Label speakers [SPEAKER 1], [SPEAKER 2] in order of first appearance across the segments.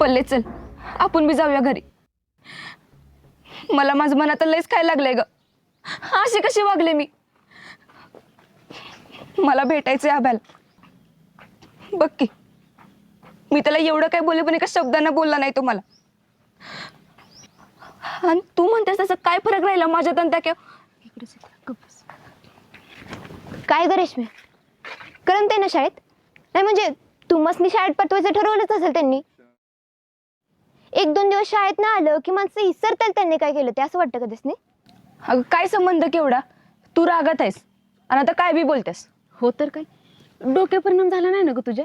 [SPEAKER 1] पल्ले चल. आपण बी जाऊया घरी. मला माझं मनात लयच काय लागलंय ग. अशी कशी वागले मी? मला भेटायचंय आभ्याला बघ की. मी त्याला एवढं काय बोलले पण एका शब्दानं बोलला नाही तुम्हाला आणि तू म्हणतेस तसं काय फरक राहिला माझ्या तंत्या केव काय
[SPEAKER 2] ग रेशमी? करमते ना शाळेत? नाही म्हणजे तुम्हाला शाळेत पाठवायचं ठरवलंच असेल त्यांनी. एक दोन दिवस शाळेत ना आलं की माणसं विसरतात त्यांनी काय केलं ते असं वाटतं का त्यासनी
[SPEAKER 1] अगं काय संबंध केवढा? तू रागात आहेस आणि आता काय बी बोलतेस?
[SPEAKER 3] हो तर काय? डोके परिणाम झाला नाही ना ग तुझ्या?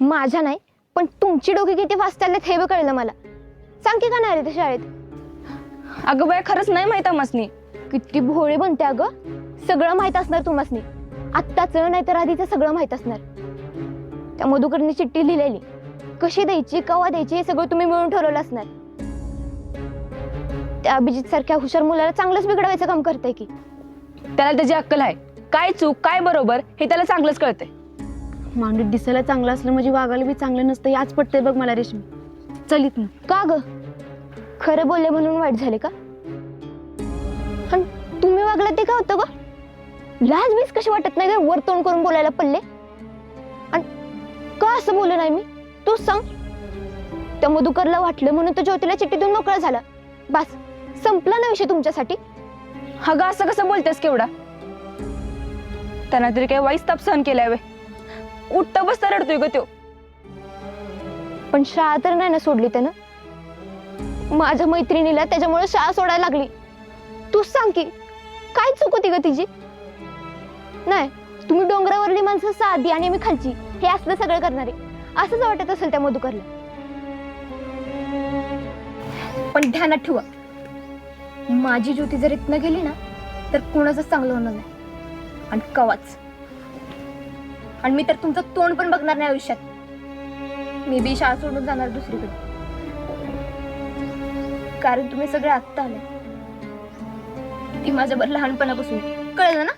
[SPEAKER 2] माझ्या नाही पण तुमची डोकी किती फास्ट चाललेत हे बी कळलं मला. सांग की का नाही ते शाळेत?
[SPEAKER 1] अगं बाय खरंच नाही माहीत मसनी.
[SPEAKER 2] किती भोळे बनते अगं. सगळं माहीत असणार तुम्हासनी आत्ताच नाही तर आधीच सगळं माहीत असणार. त्या मधुकरनी चिठ्ठी लिहिलेली. कशी द्यायची कवा द्यायची हे सगळं तुम्ही मिळून ठरवलं असणार. त्या अभिजित सारख्या हुशार मुलाला चांगलंच बिघडवायचं काम करताय की.
[SPEAKER 1] त्याला त्याची अक्कल आहे. काय चूक काय बरोबर हे त्याला चांगलंच कळतंय.
[SPEAKER 3] मांडीत दिसायला चांगलं असलं म्हणजे वागायला बी चांगलं नसतं हे आज पटतंय बघ मला रेशमी. चलित ना
[SPEAKER 2] का ग? खरं बोलले म्हणून वाईट झाले का? आणि तुम्ही वागला ते का होतं ग? लाज बीज कशी वाटत नाही ग वर तोंड करून बोलायला पडले? आणि का असं बोललं नाही मी? तू सांग. त्या मधुकरला वाटलं म्हणून तो ज्योतीला चिठ्ठीतून मोकळा झाला. बस संपला ना विषय तुमच्यासाठी?
[SPEAKER 1] अगं असं कसं बोलतेस केवढा? त्यांना तरी काही वाईस ताप सहन केलाय वे उठता बसता रडतोय ग त्यो.
[SPEAKER 2] पण शाळा तर नाही ना सोडली त्यानं? माझ्या मैत्रिणीला त्याच्यामुळे शाळा सोडायला लागली. तूच सांग की काय चूक होती ग तिची? नाही तुम्ही डोंगरावरली माणसं साधी आणि मी खालची. हे असलं सगळं करणारे. असंच वाटत असेल त्या मधुकरला. पण ध्यानात ठेवा. माझी ज्योती जर इथनं गेली ना तर कोणाचंच चांगलं होणार नाही. आणि कवाच. आणि मी तर तुमचं तोंड पण बघणार नाही आयुष्यात. मी बी शाळा सोडून जाणार दुसरीकडे. कारण तुम्ही सगळे आत्ता आले. ती माझ्यावर लहानपणापासून. कळलं ना?